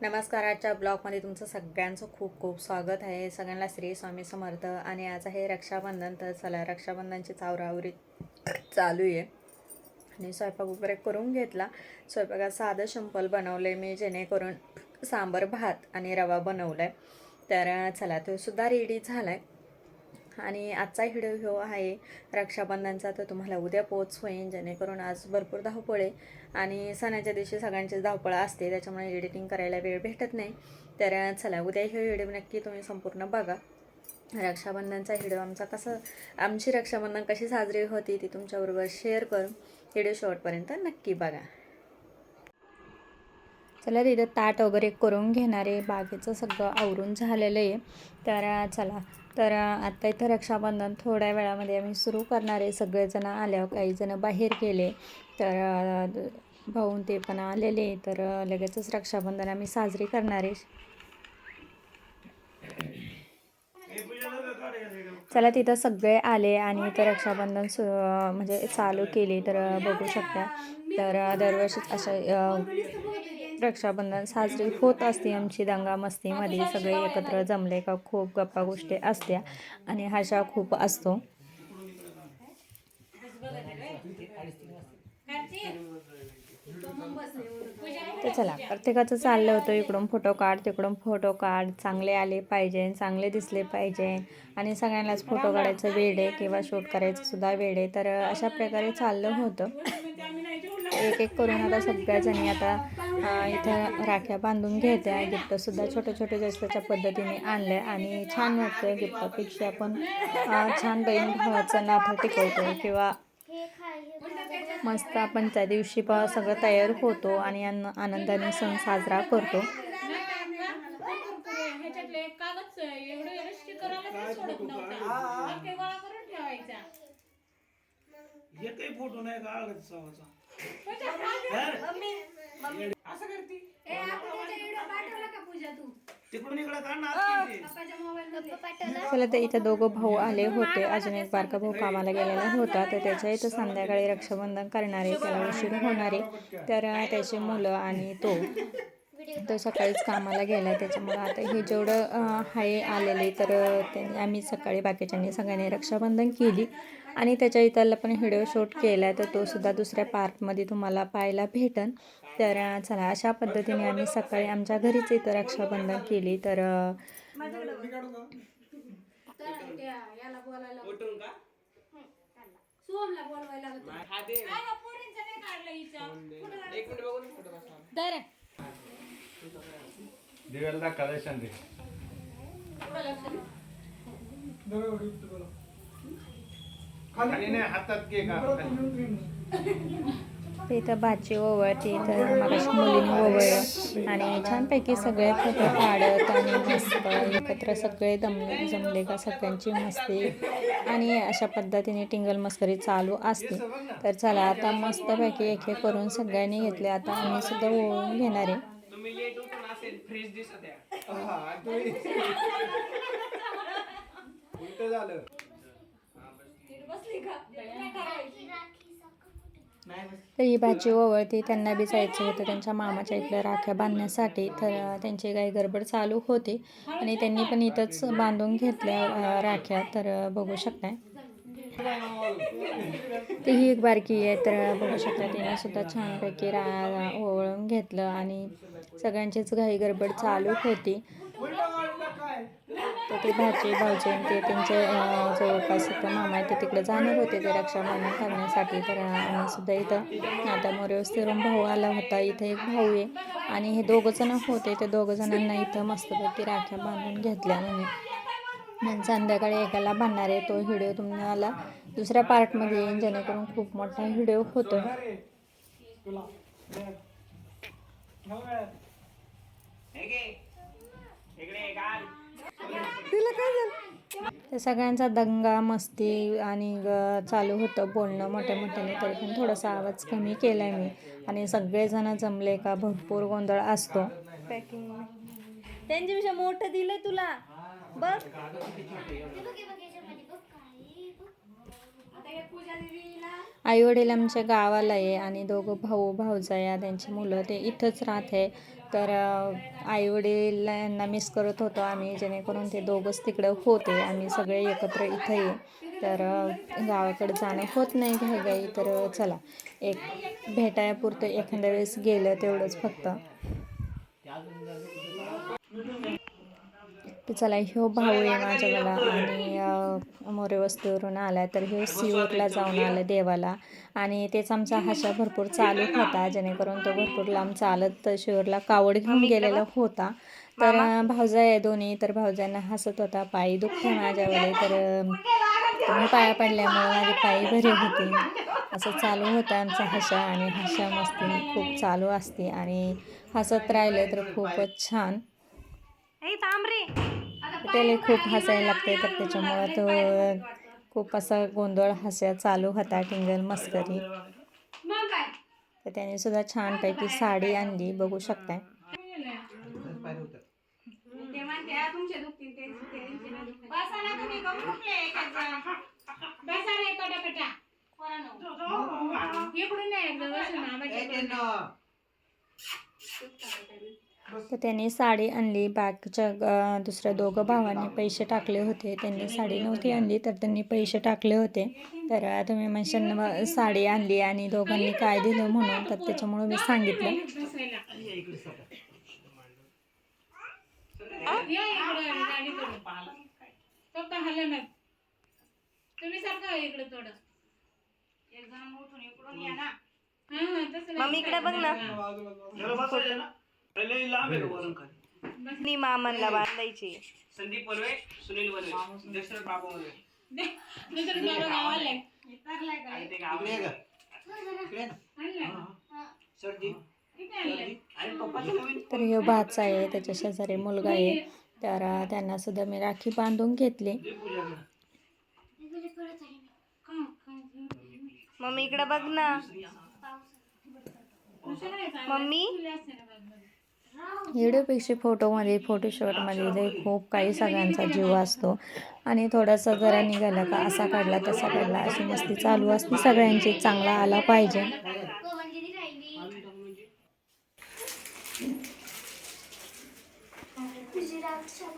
नमस्कार आजच्या ब्लॉगमध्ये तुमचं सगळ्यांचं खूप खूप स्वागत आहे. सगळ्यांना श्री स्वामी समर्थ. आणि आज आहे रक्षाबंधन तर चला रक्षाबंधनची चावरावरी चालू आहे. आणि स्वयंपाक वगैरे करून घेतला. स्वयंपाकात साधं शंपल बनवलं आहे मी जेणेकरून सांबर भात आणि रवा बनवला आहे तर चला तो सुद्धा रेडी झाला आहे आणि आजचा व्हिडिओ हो आहे रक्षाबंधनचा तर तुम्हाला उद्या पोच होईल जेणेकरून आज भरपूर धावपळ आहे. आणि सणाच्या दिवशी सगळ्यांचीच धावपळ असते त्याच्यामुळे एडिटिंग करायला वेळ भेटत नाही. तर चला उद्या हे व्हिडिओ नक्की तुम्ही संपूर्ण बघा. रक्षाबंधनचा व्हिडिओ आमचा कसं आमची रक्षाबंधन कशी साजरी होती ती तुमच्याबरोबर शेअर करून व्हिडिओ शेवटपर्यंत नक्की बघा. चला तिथं ताट वगैरे करून घेणारे बागेचं सगळं आवरून झालेलं आहे. तर चला. तर आत्ता इथं रक्षाबंधन थोड्या वेळामध्ये आम्ही सुरू करणार आहे. सगळेजण आल्यावर काहीजणं बाहेर गेले. तर भाऊन ते पण आलेले तर लगेचच रक्षाबंधन आम्ही साजरी करणार आहे. चला तिथं सगळे आले आणि इथं रक्षाबंधन सु म्हणजे चालू केले. तर बघू शकता. तर दरवर्षीच अशा रक्षाबंधन साजरी होत असते. आमची दंगा मस्तीमध्ये सगळे एकत्र जमले का खूप गप्पा गोष्टी असत्या आणि हाशा खूप असतो. तर चला प्रत्येकाचं चाललं होतं. इकडून फोटो काढ तिकडून फोटो काढ. चांगले आले पाहिजे चांगले दिसले पाहिजे. आणि सगळ्यांनाच फोटो काढायचं वेळ आहे किंवा शूट करायचं सुद्धा वेळ आहे. तर अशा प्रकारे चाललं होतं. एक एक करून आता सगळ्याजणी आता इथं राख्या बांधून घेत्या. गिफ्टसुद्धा छोटे छोटे जास्तच्या पद्धतीने आणले आणि छान वाटतं गिफ्टपेक्षा पण छान बहीण भावाचं नातं टिकवतो किंवा मस्त आपण त्या दिवशी पण सगळं तयार होतो आणि आन आनंदाने सण साजरा करतो. एकही फोटो नाही का तिकडून इकडे. चला तर इथं दोघं भाऊ आले होते. अजून एक बारका भाऊ कामाला गेलेला होता. तर त्याच्या इथं संध्याकाळी रक्षाबंधन करणारे त्याला उशीर होणारे. तर त्याची मुलं आणि तो तो सकाळीच कामाला गेला त्याच्यामुळं आता हे जेवढं आहे आलेले तर त्यांनी आम्ही सकाळी बाकीच्यांनी सगळ्यांनी रक्षाबंधन केली. आणि त्याच्या इतरला पण व्हिडिओ शूट केला आहे तर तो सुद्धा दुसऱ्या पार्टमध्ये तुम्हाला पाहायला भेटन. तर चला अशा पद्धतीने आम्ही सकाळी आमच्या घरीच इथं रक्षाबंधन केली तर खाली नाही हातात घे का ते इथं भाजी ओवळते इथं मगाशी मुलीने ओवळलं. आणि छानपैकी सगळे फोटो काढत आणि मस्त एकत्र सगळे दमले जमले का सगळ्यांची मस्ती. आणि अशा पद्धतीने टिंगल मस्करी चालू असते. तर चला आता मस्तपैकी एक एक करून सगळ्यांनी घेतले. आता आम्ही सुद्धा ओळून घेणार आहे. तुम्ही लेट उठून असेल फ्रेश दिसत आहे उलट झालं. तर ही भाजी ओवळते त्यांना बी जायचं होतं त्यांच्या मामाच्या इकडे राख्या बांधण्यासाठी. तर त्यांची काही गडबड चालू होती आणि त्यांनी पण इथंच बांधून घेतल्या राख्या. तर बघू शकताय. ती ही एक बारकी आहे तर बघू शकता तिने सुद्धा छानपैकी रा ओवळून घेतलं आणि सगळ्यांचीच घाई गडबड चालू होती. तर ते भाचे भाऊजी आणि ते त्यांचे जवळपास इथं मामा आहे ते तिकडे जाणार होते ते रक्षाबंधन करण्यासाठी. तर आम्ही सुद्धा इथं आता मोरेवस फिरून भाऊ आला होता. इथं एक भाऊ आहे आणि हे दोघं जण होते. ते दोघं जणांना इथं मस्तपैकी राख्या बांधून घेतल्या म्हणजे संध्याकाळी एकाला बांधणार आहे. तो व्हिडिओ तुम्हाला दुसऱ्या पार्टमध्ये येईन जेणेकरून खूप मोठा व्हिडिओ होतो तर सगळ्यांचा दंगा मस्ती आणि ग- चालू होतं बोलणं मोठ्या मोठ्याने. तरी पण थोडासा आवाज कमी केला आहे मी. आणि सगळेजण जमले का भरपूर गोंधळ असतो. पॅकिंग त्यांच्यापेक्षा मोठं दिलंय तुला. बघ. आई वडील आमच्या गावाला आहे आणि दोघं भाऊ भाऊजाया त्यांची मुलं ते इथंच राहते तर आईवडिलांना मिस करत होतो आम्ही जेणेकरून ते दोघंच तिकडं होते आम्ही सगळे एकत्र इथं ये तर गावाकडे जाणं होत नाही घाई गाई तर चला एक भेटायापुरतं एखाद्या वेळेस गेलं तेवढंच फक्त. तर चला ह्यो भाऊ आहे माझ्या मला आणि मोरे वस्तीवरून आला तर ह्यो सिओरला जाऊन आलं देवाला. आणि तेच आमचा हाशा भरपूर चालू होता. जेणेकरून तो भरपूर लांब चालत शिवरला कावड घेऊन गेलेला होता. तर भाऊजा आहे दोन्ही. तर भावजांना हसत होता. पायी दुखते माझ्याकडे तर तुम्ही पाया पडल्यामुळे माझी पायी बरी होती. असं चालू होतं आमचा हशा. आणि हशा मस्ती खूप चालू असते. आणि हसत राहिलं तर खूपच छान. त्याला खूप हसायला लागते तर त्याच्यामुळं तो खूप असा गोंधळ हस्या चालू होता टिंगल मस्करी. तर त्याने सुद्धा छानपैकी साडी आणली बघू शकताय. तर त्यांनी साडी आणली बाकीच्या दुसऱ्या दोघं भावांनी पैसे टाकले होते. त्यांनी साडी नव्हती आणली तर त्यांनी पैसे टाकले होते. तर तुम्ही म्हणशाल मग साडी आणली आणि दोघांनी काय दिलं म्हणून? तर त्याच्यामुळे मी सांगितलं. तुम्ही सारखं इकडे थोडं. मम्मी इकडे बघ ना. जरा बसायचं ना लई लांब आहे वरून खाली. मी मामांना बांधायची. संदीप सुनील दशरथ बाबू दुसरं गावाला आहे. आणि ते गावाला इथे आणलंय. आणि पप्पाचं नवीन? तर हे भाचा आहे त्याच्या शेजारी मुलगा आहे. तर अं, त्यांना सुद्धा मी राखी बांधून घेतली. पूजा करा. मम्मी इकडे बघ ना. मम्मी? व्हिडिओपेक्षा फोटोमध्ये फोटोशॉटमध्ये खूप काही सगळ्यांचा जीव असतो. आणि थोडासा जरा निघाला का असा काढला तसा काढला अशी मस्ती चालू असते. सगळ्यांची चांगला आला पाहिजे.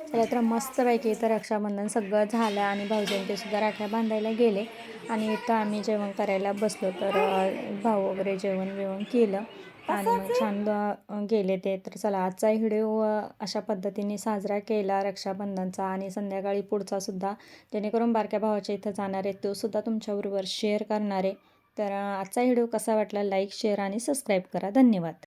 चला तर मस्तपैकी इथं रक्षाबंधन सगळं झालं आणि भाऊजींचे सुद्धा राख्या बांधायला गेले. आणि इथं आम्ही जेवण करायला बसलो तर भाऊ वगैरे जेवण बिवण केलं. आणि छान गेले ते. तर चला आजचा व्हिडिओ अशा पद्धतीने साजरा केला रक्षाबंधनचा आणि संध्याकाळी पुढचा सुद्धा. जेणेकरून बारक्या भावाच्या इथं जाणार आहे तो सुद्धा तुमच्याबरोबर शेअर करणार आहे. तर आजचा व्हिडिओ कसा वाटला? लाईक शेअर आणि सबस्क्राईब करा. धन्यवाद.